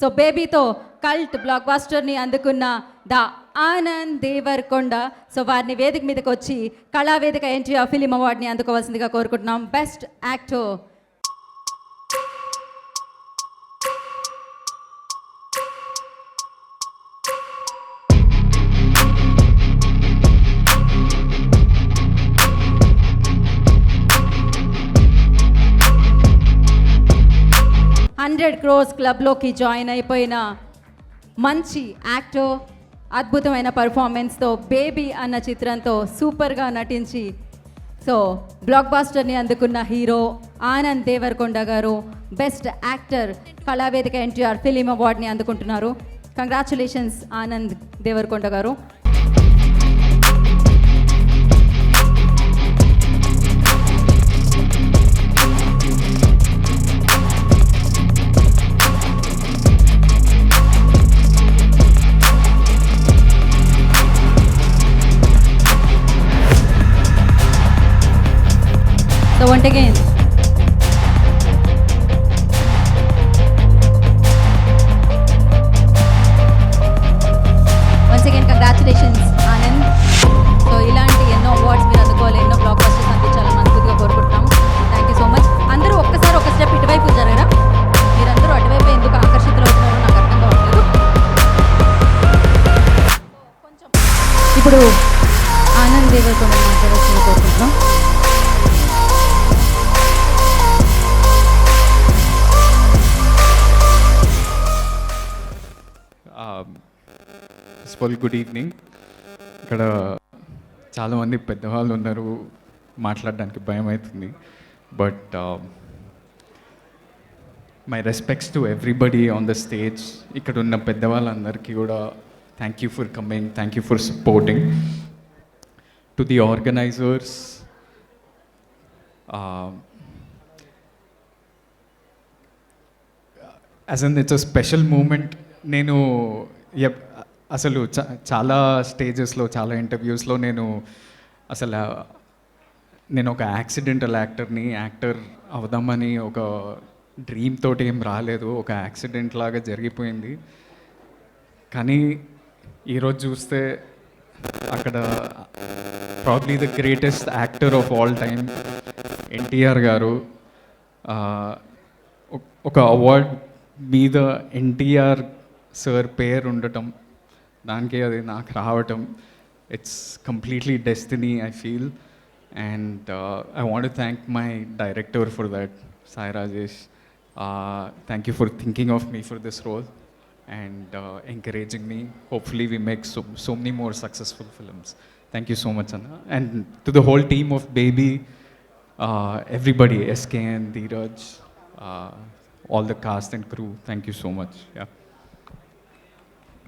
So బేబీతో cult black బాస్టర్ని అందుకున్న ద ఆనంద్ దేవరకొండ. సో వారిని వేదిక మీదకి వచ్చి కళావేదిక ఎన్టీఆర్ ఫిలిం అవార్డుని అందుకోవాల్సిందిగా కోరుకుంటున్నాం. బెస్ట్ యాక్టర్ హండ్రెడ్ క్రోర్స్ క్లబ్లోకి జాయిన్ అయిపోయిన మంచి యాక్టర్ అద్భుతమైన పర్ఫార్మెన్స్తో బేబీ అన్న చిత్రంతో సూపర్గా నటించి సో బ్లాక్ బాస్టర్ని అందుకున్న హీరో ఆనంద్ దేవరకొండ గారు best actor Kalavedika NTR film అవార్డ్ని అందుకుంటున్నారు. Congratulations Anand Deverakonda garu. So once again, once again congratulations Anand so ఇలాంటి ఎన్నో అవార్డ్స్ మీరు అందుకోవాలి ఎన్నో బ్లాక్ బస్టర్స్ అందించాలని మనస్ఫూర్తిగా కోరుకుంటున్నాము థ్యాంక్ యూ సో మచ్ అందరూ ఒక్కసారి ఒక స్టెప్ ఇటువైపు జరగరా? మీరందరూ అటువైపు ఎందుకు ఆకర్షితులు అవుతున్నారో నాకు అర్థం కావట్లేదు. ఇప్పుడు ఆనంద్ దేవరకొండ మాట్లాడాల్సింది కోరుకుంటున్నాం. ఫస్ట్ గుడ్ ఈవినింగ్ ఇక్కడ చాలామంది పెద్దవాళ్ళు ఉన్నారు. మాట్లాడడానికి భయం అవుతుంది. But my respects to everybody on the stage ఇక్కడ ఉన్న పెద్దవాళ్ళందరికీ కూడా thank you for coming thank you for supporting to the organisers as an it's a special moment నేను ఎప్- అసలు చాలా స్టేజెస్లో చాలా ఇంటర్వ్యూస్లో నేను అసలు నేను ఒక యాక్సిడెంటల్ యాక్టర్ని యాక్టర్ అవుదామని ఒక డ్రీమ్ తోటి ఏం రాలేదు. ఒక యాక్సిడెంట్ లాగా జరిగిపోయింది. కానీ ఈరోజు చూస్తే అక్కడ probably the greatest actor of all time NTR garu ఒక అవార్డ్ మీద ఎన్టీఆర్ సార్ పేరు ఉండటం దానికి అది నాకు రావటం it's completely destiny I feel and I want thank my director for that Sai Rajesh thank you for thinking of me for this role and uh, encouraging me. Hopefully, we make so, so many more successful films. Thank you so much, Anna. And to the whole team of Baby, uh, everybody, SKN, Dheeraj, uh, all the cast and crew, thank you so much. Yeah.